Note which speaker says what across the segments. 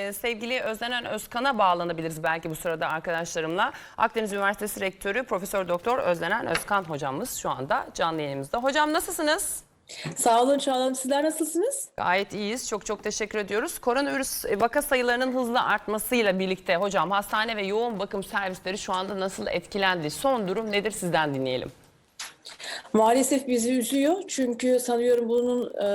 Speaker 1: Ee, Sevgili Özlenen Özkan'a bağlanabiliriz belki bu sırada arkadaşlarımla. Akdeniz Üniversitesi Rektörü Profesör Doktor Özlenen Özkan hocamız şu anda canlı yayınımızda. Hocam nasılsınız?
Speaker 2: Sağ olun Çağla. Sizler nasılsınız?
Speaker 1: Gayet iyiyiz. Çok çok teşekkür ediyoruz. Koronavirüs e, vaka sayılarının hızla artmasıyla birlikte hocam hastane ve yoğun bakım servisleri şu anda nasıl etkilendi? Son durum nedir sizden dinleyelim.
Speaker 2: Maalesef bizi üzüyor. Çünkü sanıyorum bunun e,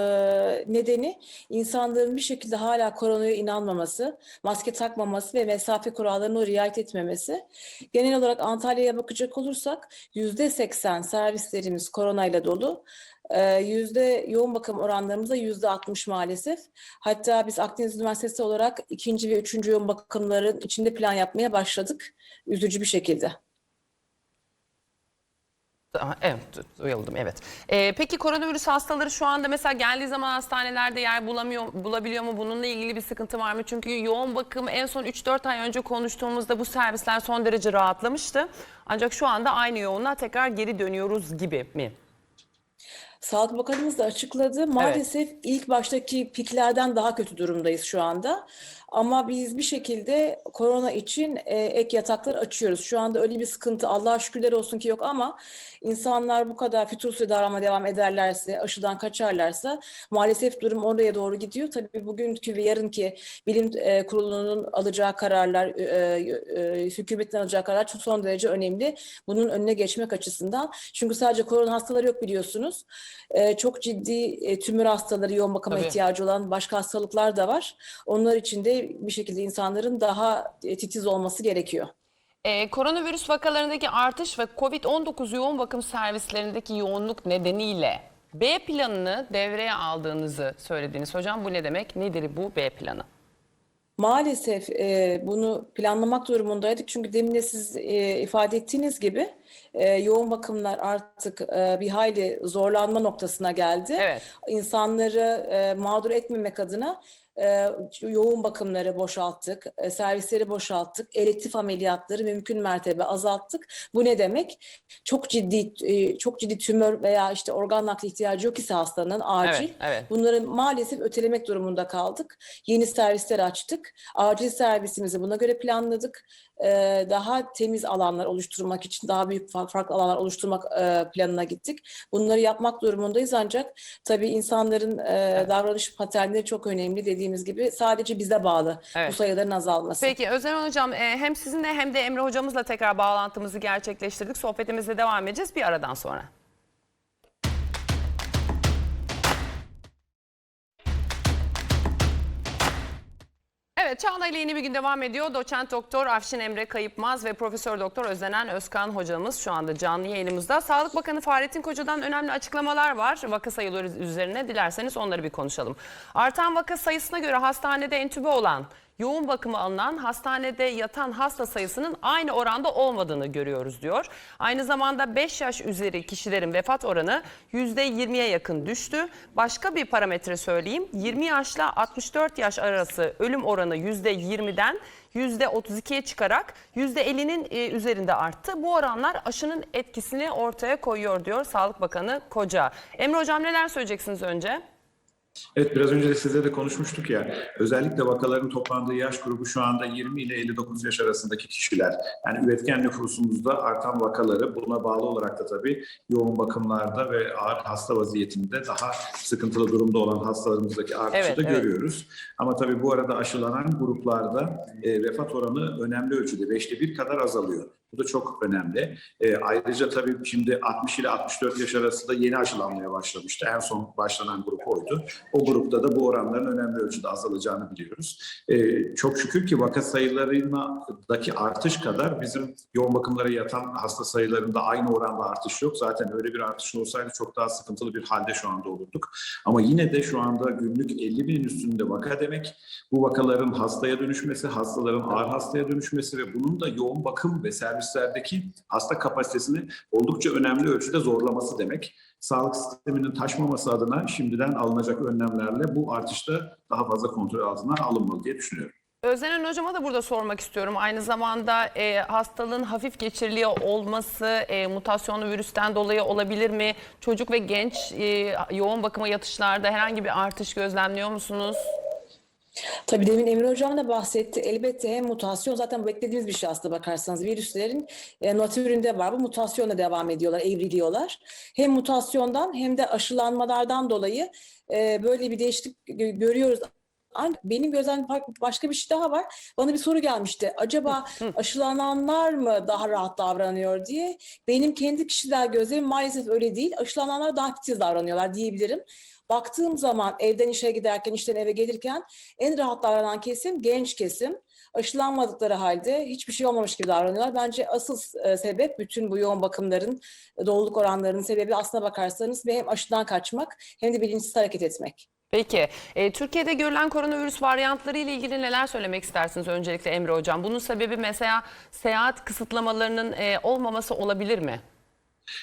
Speaker 2: nedeni insanların bir şekilde hala koronaya inanmaması, maske takmaması ve mesafe kurallarına riayet etmemesi. Genel olarak Antalya'ya bakacak olursak %80 servislerimiz koronayla dolu. Ee, Yüzde yoğun bakım oranlarımız da yüzde 60 maalesef. Hatta biz Akdeniz Üniversitesi olarak ikinci ve üçüncü yoğun bakımların içinde plan yapmaya başladık. Üzücü bir şekilde.
Speaker 1: Aha, Evet, du- duyuldum evet. Ee, peki koronavirüs hastaları şu anda mesela geldiği zaman hastanelerde yer bulamıyor, bulabiliyor mu? Bununla ilgili bir sıkıntı var mı? Çünkü yoğun bakım en son 3-4 ay önce konuştuğumuzda bu servisler son derece rahatlamıştı. Ancak şu anda aynı yoğunluğa tekrar geri dönüyoruz gibi mi?
Speaker 2: Sağlık Bakanımız da açıkladı. Maalesef ilk baştaki piklerden daha kötü durumdayız şu anda. Ama biz bir şekilde korona için e, ek yataklar açıyoruz. Şu anda öyle bir sıkıntı Allah'a şükürler olsun ki yok ama insanlar bu kadar fütursuz davranmaya devam ederlerse, aşıdan kaçarlarsa maalesef durum oraya doğru gidiyor. Tabii bugünkü ve yarınki bilim e, kurulunun alacağı kararlar, e, e, hükümetin alacağı kararlar çok son derece önemli. Bunun önüne geçmek açısından. Çünkü sadece korona hastaları yok biliyorsunuz. E, çok ciddi e, tümör hastaları, yoğun bakıma
Speaker 1: Tabii.
Speaker 2: ihtiyacı olan başka hastalıklar da var. Onlar için de bir şekilde insanların daha e, titiz olması gerekiyor.
Speaker 1: Ee, koronavirüs vakalarındaki artış ve COVID-19 yoğun bakım servislerindeki yoğunluk nedeniyle B planını devreye aldığınızı söylediniz. Hocam bu ne demek? Nedir bu B planı?
Speaker 2: Maalesef e, bunu planlamak durumundaydık. Çünkü demin de siz e, ifade ettiğiniz gibi e, yoğun bakımlar artık e, bir hayli zorlanma noktasına geldi.
Speaker 1: Evet.
Speaker 2: İnsanları e, mağdur etmemek adına e, yoğun bakımları boşalttık, e, servisleri boşalttık, elektif ameliyatları mümkün mertebe azalttık. Bu ne demek? Çok ciddi e, çok ciddi tümör veya işte organ nakli ihtiyacı yok ise hastanın acil.
Speaker 1: Evet, evet.
Speaker 2: Bunları maalesef ötelemek durumunda kaldık. Yeni servisler açtık. Acil servisimizi buna göre planladık. Daha temiz alanlar oluşturmak için daha büyük fa- farklı alanlar oluşturmak planına gittik. Bunları yapmak durumundayız ancak tabii insanların davranış paternleri çok önemli dediğimiz gibi sadece bize bağlı
Speaker 1: Evet.
Speaker 2: bu sayıların azalması.
Speaker 1: Peki Özlem Hocam hem sizinle hem de Emre Hocamızla tekrar bağlantımızı gerçekleştirdik. Sohbetimize devam edeceğiz bir aradan sonra. Evet Çağla ile yeni bir gün devam ediyor. Doçent Doktor Afşin Emre Kayıpmaz ve Profesör Doktor Özlenen Özkan hocamız şu anda canlı yayınımızda. Sağlık Bakanı Fahrettin Koca'dan önemli açıklamalar var. Vaka sayıları üzerine dilerseniz onları bir konuşalım. Artan vaka sayısına göre hastanede entübe olan yoğun bakıma alınan hastanede yatan hasta sayısının aynı oranda olmadığını görüyoruz diyor. Aynı zamanda 5 yaş üzeri kişilerin vefat oranı %20'ye yakın düştü. Başka bir parametre söyleyeyim. 20 yaşla 64 yaş arası ölüm oranı %20'den %32'ye çıkarak %50'nin e, üzerinde arttı. Bu oranlar aşının etkisini ortaya koyuyor diyor Sağlık Bakanı Koca. Emre Hocam neler söyleyeceksiniz önce?
Speaker 3: Evet biraz önce de sizle de konuşmuştuk ya. Özellikle vakaların toplandığı yaş grubu şu anda 20 ile 59 yaş arasındaki kişiler. Yani üretken nüfusumuzda artan vakaları buna bağlı olarak da tabii yoğun bakımlarda ve ağır hasta vaziyetinde daha sıkıntılı durumda olan hastalarımızdaki artışı
Speaker 1: Evet,
Speaker 3: da
Speaker 1: evet.
Speaker 3: görüyoruz. Ama tabii bu arada aşılanan gruplarda e, vefat oranı önemli ölçüde beşte bir kadar azalıyor. Bu da çok önemli. E, ayrıca tabii şimdi 60 ile 64 yaş arasında yeni aşılanmaya başlamıştı. En son başlanan grup oydu. O grupta da bu oranların önemli ölçüde azalacağını biliyoruz. E, çok şükür ki vaka sayılarındaki artış kadar bizim yoğun bakımlara yatan hasta sayılarında aynı oranda artış yok. Zaten öyle bir artış olsaydı çok daha sıkıntılı bir halde şu anda olurduk. Ama yine de şu anda günlük 50 binin üstünde vaka demek. Bu vakaların hastaya dönüşmesi, hastaların ağır hastaya dönüşmesi ve bunun da yoğun bakım ve servislerdeki hasta kapasitesini oldukça önemli ölçüde zorlaması demek. Sağlık sisteminin taşmaması adına şimdiden alınacak önlemlerle bu artışta daha fazla kontrol altına alınmalı diye düşünüyorum.
Speaker 1: Özlenen hocama da burada sormak istiyorum. Aynı zamanda e, hastalığın hafif geçiriliyor olması e, mutasyonlu virüsten dolayı olabilir mi? Çocuk ve genç e, yoğun bakıma yatışlarda herhangi bir artış gözlemliyor musunuz?
Speaker 2: Tabii demin Emre Hocam da bahsetti. Elbette hem mutasyon zaten beklediğimiz bir şey aslında bakarsanız. Virüslerin e, natüründe var. Bu mutasyonla devam ediyorlar, evriliyorlar. Hem mutasyondan hem de aşılanmalardan dolayı e, böyle bir değişiklik gö- görüyoruz. Benim gözlemim başka bir şey daha var. Bana bir soru gelmişti. Acaba aşılananlar mı daha rahat davranıyor diye. Benim kendi kişisel gözlemim maalesef öyle değil. Aşılananlar daha titiz davranıyorlar diyebilirim. Baktığım zaman evden işe giderken, işten eve gelirken en rahat davranan kesim genç kesim. Aşılanmadıkları halde hiçbir şey olmamış gibi davranıyorlar. Bence asıl e, sebep bütün bu yoğun bakımların, e, doluluk oranlarının sebebi aslına bakarsanız hem aşıdan kaçmak hem de bilinçsiz hareket etmek.
Speaker 1: Peki, e, Türkiye'de görülen koronavirüs varyantları ile ilgili neler söylemek istersiniz öncelikle Emre Hocam? Bunun sebebi mesela seyahat kısıtlamalarının e, olmaması olabilir mi?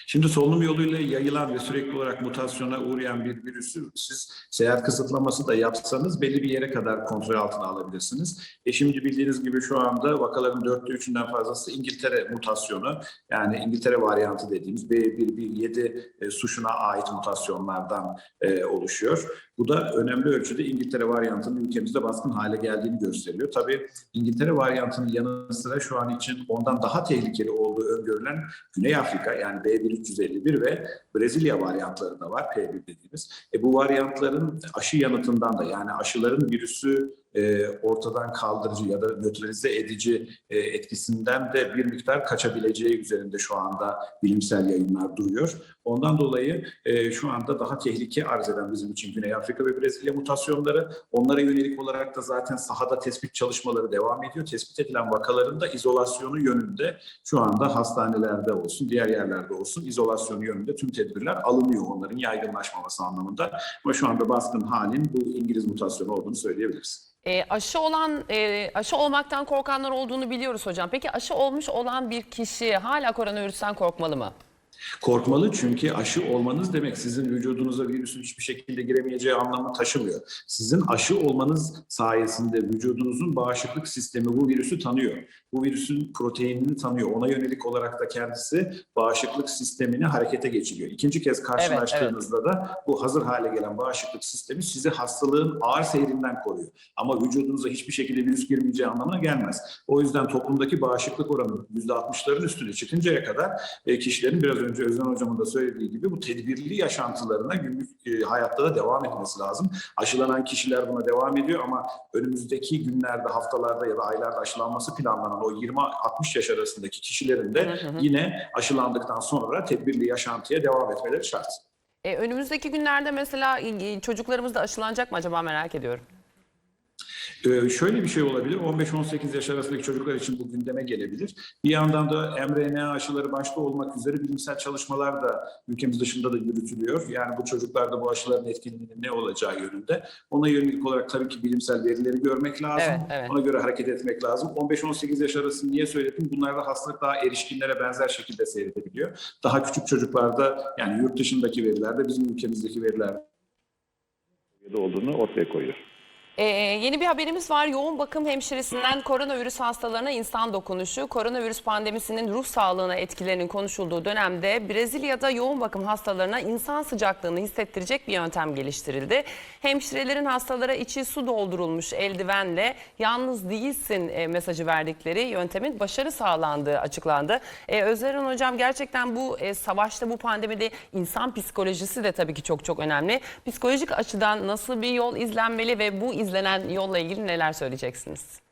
Speaker 3: Şimdi solunum yoluyla yayılan ve sürekli olarak mutasyona uğrayan bir virüsü siz seyahat kısıtlaması da yapsanız belli bir yere kadar kontrol altına alabilirsiniz. E şimdi bildiğiniz gibi şu anda vakaların dörtte üçünden fazlası İngiltere mutasyonu yani İngiltere varyantı dediğimiz B117 e, suşuna ait mutasyonlardan e, oluşuyor. Bu da önemli ölçüde İngiltere varyantının ülkemizde baskın hale geldiğini gösteriyor. Tabii İngiltere varyantının yanı sıra şu an için ondan daha tehlikeli olduğu öngörülen Güney Afrika yani B1351 ve Brezilya varyantları da var P1 dediğimiz. E bu varyantların aşı yanıtından da yani aşıların virüsü e, ortadan kaldırıcı ya da nötralize edici e, etkisinden de bir miktar kaçabileceği üzerinde şu anda bilimsel yayınlar duruyor. Ondan dolayı e, şu anda daha tehlike arz eden bizim için Güney Afrika ve Brezilya mutasyonları. Onlara yönelik olarak da zaten sahada tespit çalışmaları devam ediyor. Tespit edilen vakaların da izolasyonu yönünde şu anda hastanelerde olsun, diğer yerlerde olsun izolasyonu yönünde tüm tedbirler alınıyor onların yaygınlaşmaması anlamında. Ama şu anda baskın halin bu İngiliz mutasyonu olduğunu söyleyebiliriz.
Speaker 1: E, aşı olan, e, aşı olmaktan korkanlar olduğunu biliyoruz hocam. Peki aşı olmuş olan bir kişi hala koronavirüsten korkmalı mı?
Speaker 3: Korkmalı çünkü aşı olmanız demek sizin vücudunuza virüsün hiçbir şekilde giremeyeceği anlamı taşımıyor. Sizin aşı olmanız sayesinde vücudunuzun bağışıklık sistemi bu virüsü tanıyor. Bu virüsün proteinini tanıyor. Ona yönelik olarak da kendisi bağışıklık sistemini harekete geçiriyor. İkinci kez karşılaştığınızda da bu hazır hale gelen bağışıklık sistemi sizi hastalığın ağır seyrinden koruyor. Ama vücudunuza hiçbir şekilde virüs girmeyeceği anlamına gelmez. O yüzden toplumdaki bağışıklık oranı %60'ların üstüne çıkıncaya kadar e, kişilerin biraz önce Özden Hocam'ın da söylediği gibi bu tedbirli yaşantılarına günlük e, hayatta da devam etmesi lazım. Aşılanan kişiler buna devam ediyor ama önümüzdeki günlerde, haftalarda ya da aylarda aşılanması planlanan o 20-60 yaş arasındaki kişilerin de yine aşılandıktan sonra tedbirli yaşantıya devam etmeleri şart.
Speaker 1: E, önümüzdeki günlerde mesela çocuklarımız da aşılanacak mı acaba merak ediyorum.
Speaker 3: Ee, şöyle bir şey olabilir. 15-18 yaş arasındaki çocuklar için bu gündeme gelebilir. Bir yandan da mRNA aşıları başta olmak üzere bilimsel çalışmalar da ülkemiz dışında da yürütülüyor. Yani bu çocuklarda bu aşıların etkinliğinin ne olacağı yönünde. Ona yönelik olarak tabii ki bilimsel verileri görmek lazım.
Speaker 1: Evet, evet.
Speaker 3: Ona göre hareket etmek lazım. 15-18 yaş arası niye söyledim? Bunlarda hastalık daha erişkinlere benzer şekilde seyredebiliyor. Daha küçük çocuklarda yani yurt dışındaki verilerde bizim ülkemizdeki veriler
Speaker 4: olduğunu ortaya koyuyor.
Speaker 1: Ee, yeni bir haberimiz var. Yoğun bakım hemşiresinden koronavirüs hastalarına insan dokunuşu, koronavirüs pandemisinin ruh sağlığına etkilerinin konuşulduğu dönemde Brezilya'da yoğun bakım hastalarına insan sıcaklığını hissettirecek bir yöntem geliştirildi. Hemşirelerin hastalara içi su doldurulmuş eldivenle yalnız değilsin e, mesajı verdikleri yöntemin başarı sağlandığı açıklandı. E, Özeren Hocam gerçekten bu e, savaşta bu pandemide insan psikolojisi de tabii ki çok çok önemli. Psikolojik açıdan nasıl bir yol izlenmeli ve bu izlenen yolla ilgili neler söyleyeceksiniz?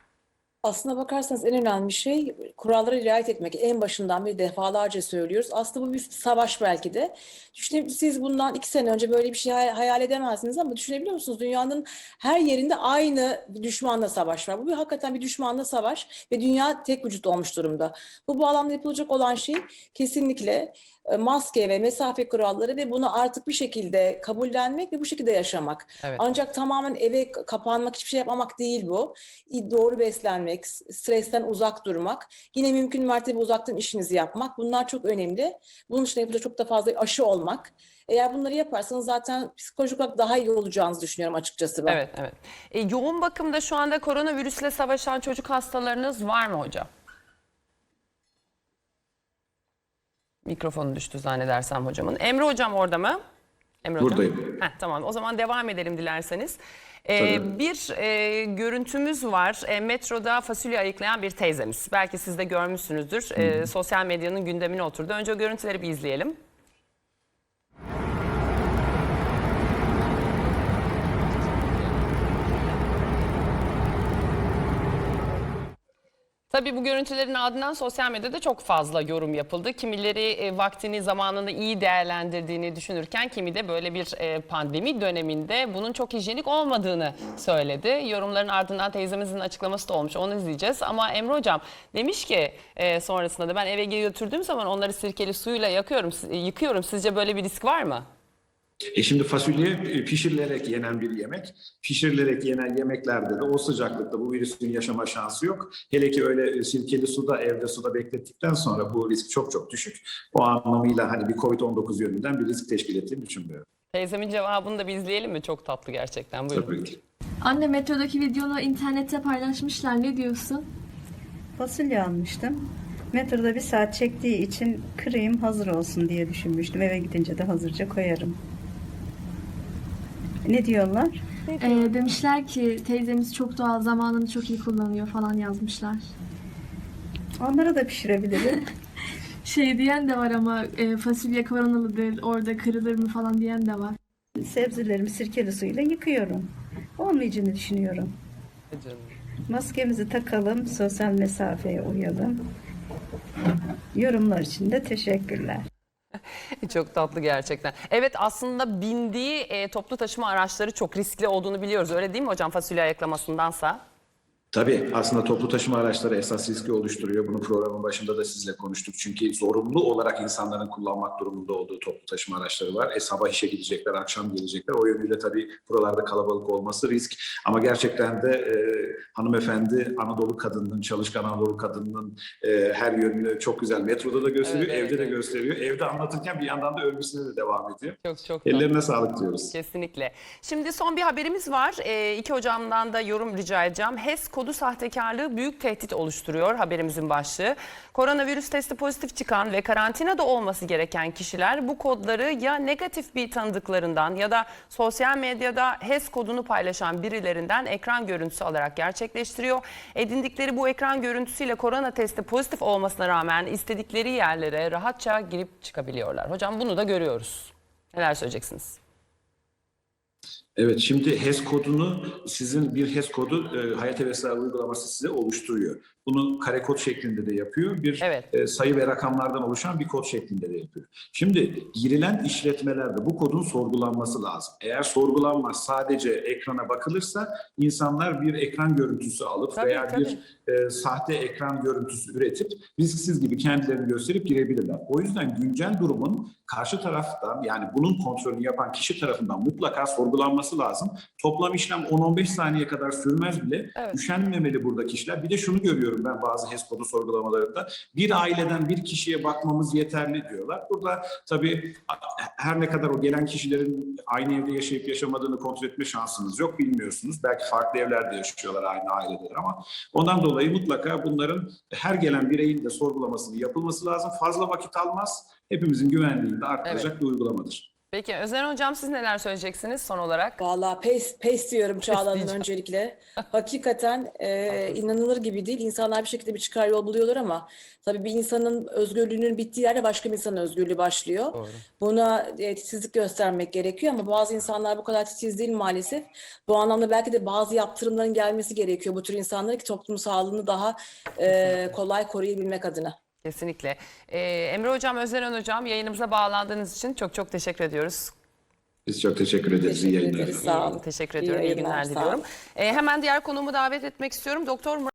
Speaker 2: Aslına bakarsanız en önemli şey kurallara riayet etmek. En başından beri defalarca söylüyoruz. Aslında bu bir savaş belki de. Düşünün siz bundan iki sene önce böyle bir şey hay- hayal edemezsiniz ama düşünebiliyor musunuz? Dünyanın her yerinde aynı düşmanla savaş var. Bu bir hakikaten bir düşmanla savaş ve dünya tek vücut olmuş durumda. Bu bağlamda yapılacak olan şey kesinlikle maske ve mesafe kuralları ve bunu artık bir şekilde kabullenmek ve bu şekilde yaşamak.
Speaker 1: Evet.
Speaker 2: Ancak tamamen eve kapanmak, hiçbir şey yapmamak değil bu. Doğru beslenmek, stresten uzak durmak, yine mümkün mertebe uzaktan işinizi yapmak bunlar çok önemli. Bunun için yapılacak çok da fazla aşı olmak. Eğer bunları yaparsanız zaten psikolojik olarak daha iyi olacağınızı düşünüyorum açıkçası ben.
Speaker 1: Evet, evet. E, yoğun bakımda şu anda koronavirüsle savaşan çocuk hastalarınız var mı hocam? Mikrofonu düştü zannedersem hocamın. Emre hocam orada mı? Emre hocam.
Speaker 3: Buradayım.
Speaker 1: Heh, tamam o zaman devam edelim dilerseniz. Ee, bir e, görüntümüz var. E, metroda fasulye ayıklayan bir teyzemiz. Belki siz de görmüşsünüzdür. E, sosyal medyanın gündemine oturdu. Önce o görüntüleri bir izleyelim. Tabii bu görüntülerin ardından sosyal medyada çok fazla yorum yapıldı. Kimileri e, vaktini, zamanını iyi değerlendirdiğini düşünürken kimi de böyle bir e, pandemi döneminde bunun çok hijyenik olmadığını söyledi. Yorumların ardından teyzemizin açıklaması da olmuş. Onu izleyeceğiz. Ama Emre Hocam demiş ki e, sonrasında da ben eve götürdüğüm zaman onları sirkeli suyla yakıyorum, yıkıyorum. Sizce böyle bir risk var mı?
Speaker 3: E şimdi fasulye e, pişirilerek yenen bir yemek. Pişirilerek yenen yemeklerde de o sıcaklıkta bu virüsün yaşama şansı yok. Hele ki öyle e, sirkeli suda, evde suda beklettikten sonra bu risk çok çok düşük. O anlamıyla hani bir COVID-19 yönünden bir risk teşkil ettiğini düşünmüyorum.
Speaker 1: Teyzemin cevabını da bir izleyelim mi? Çok tatlı gerçekten. Buyurun.
Speaker 3: Tabii ki.
Speaker 5: Anne metrodaki videonu internette paylaşmışlar. Ne diyorsun?
Speaker 6: Fasulye almıştım. Metroda bir saat çektiği için kırayım hazır olsun diye düşünmüştüm. Eve gidince de hazırca koyarım. Ne diyorlar?
Speaker 5: Ee, demişler ki teyzemiz çok doğal zamanını çok iyi kullanıyor falan yazmışlar.
Speaker 6: Onları da pişirebilirim.
Speaker 5: Şey diyen de var ama e, fasulye koronalıdır orada kırılır mı falan diyen de var.
Speaker 6: Sebzelerimi sirkeli suyla yıkıyorum. Olmayacağını düşünüyorum. Maskemizi takalım, sosyal mesafeye uyalım. Yorumlar için de teşekkürler.
Speaker 1: Çok tatlı gerçekten. Evet aslında bindiği e, toplu taşıma araçları çok riskli olduğunu biliyoruz. Öyle değil mi hocam fasulye ayaklamasındansa?
Speaker 3: Tabii aslında toplu taşıma araçları esas riski oluşturuyor. Bunu programın başında da sizle konuştuk. Çünkü zorunlu olarak insanların kullanmak durumunda olduğu toplu taşıma araçları var. E sabah işe gidecekler, akşam gelecekler. O yönüyle tabii buralarda kalabalık olması risk. Ama gerçekten de e, hanımefendi Anadolu kadınının, çalışkan Anadolu kadınının e, her yönünü çok güzel metroda da gösteriyor,
Speaker 1: Evet, evet,
Speaker 3: evde de
Speaker 1: evet.
Speaker 3: gösteriyor. Evde anlatırken bir yandan da örgüsüne de devam ediyor.
Speaker 1: Çok çok.
Speaker 3: Ellerine sağlık diyoruz.
Speaker 1: Kesinlikle. Şimdi son bir haberimiz var. E, iki hocamdan da yorum rica edeceğim. HES kodu sahtekarlığı büyük tehdit oluşturuyor haberimizin başlığı. Koronavirüs testi pozitif çıkan ve karantinada olması gereken kişiler bu kodları ya negatif bir tanıdıklarından ya da sosyal medyada HES kodunu paylaşan birilerinden ekran görüntüsü alarak gerçekleştiriyor. Edindikleri bu ekran görüntüsüyle korona testi pozitif olmasına rağmen istedikleri yerlere rahatça girip çıkabiliyorlar. Hocam bunu da görüyoruz. Neler söyleyeceksiniz?
Speaker 3: Evet, şimdi HES kodunu sizin bir HES kodu e, Hayat Hevesler uygulaması size oluşturuyor. Bunu kare kod şeklinde de yapıyor. Bir
Speaker 1: Evet.
Speaker 3: e, sayı ve rakamlardan oluşan bir kod şeklinde de yapıyor. Şimdi girilen işletmelerde bu kodun sorgulanması lazım. Eğer sorgulanmaz sadece ekrana bakılırsa insanlar bir ekran görüntüsü alıp
Speaker 1: Tabii,
Speaker 3: veya
Speaker 1: tabii.
Speaker 3: bir e, sahte ekran görüntüsü üretip risksiz gibi kendilerini gösterip girebilirler. O yüzden güncel durumun karşı taraftan yani bunun kontrolünü yapan kişi tarafından mutlaka sorgulanması lazım. Toplam işlem 10-15 saniye kadar sürmez bile.
Speaker 1: Evet.
Speaker 3: Üşenmemeli burada kişiler. Bir de şunu görüyorum ben bazı HES kodu sorgulamalarında. Bir aileden bir kişiye bakmamız yeterli diyorlar. Burada tabii her ne kadar o gelen kişilerin aynı evde yaşayıp yaşamadığını kontrol etme şansınız yok bilmiyorsunuz. Belki farklı evlerde yaşıyorlar aynı ailedeler ama ondan dolayı mutlaka bunların her gelen bireyin de sorgulamasını yapılması lazım. Fazla vakit almaz. Hepimizin güvenliğini de arttıracak bir uygulamadır.
Speaker 1: Peki Özen Hocam siz neler söyleyeceksiniz son olarak?
Speaker 2: Vallahi pes, pes diyorum Çağla Hanım
Speaker 1: diyeceğim.
Speaker 2: öncelikle. Hakikaten e, inanılır gibi değil. İnsanlar bir şekilde bir çıkar yol buluyorlar ama tabii bir insanın özgürlüğünün bittiği yerde başka bir insanın özgürlüğü başlıyor. Buna e, titizlik göstermek gerekiyor ama bazı insanlar bu kadar titiz değil maalesef. Bu anlamda belki de bazı yaptırımların gelmesi gerekiyor bu tür insanlara ki toplum sağlığını daha e, kolay koruyabilmek adına.
Speaker 1: Kesinlikle. Ee, Emre Hocam, Özeren Hocam yayınımıza bağlandığınız için çok çok teşekkür ediyoruz.
Speaker 3: Biz çok teşekkür ederiz. İyi
Speaker 2: Teşekkür
Speaker 3: yayınlar.
Speaker 2: ederiz. Sağ olun.
Speaker 1: Teşekkür
Speaker 2: İyi
Speaker 1: ediyorum. İyi
Speaker 2: yayınlar,
Speaker 1: günler diliyorum. Ee, hemen diğer konuğumu davet etmek istiyorum. Doktor Murat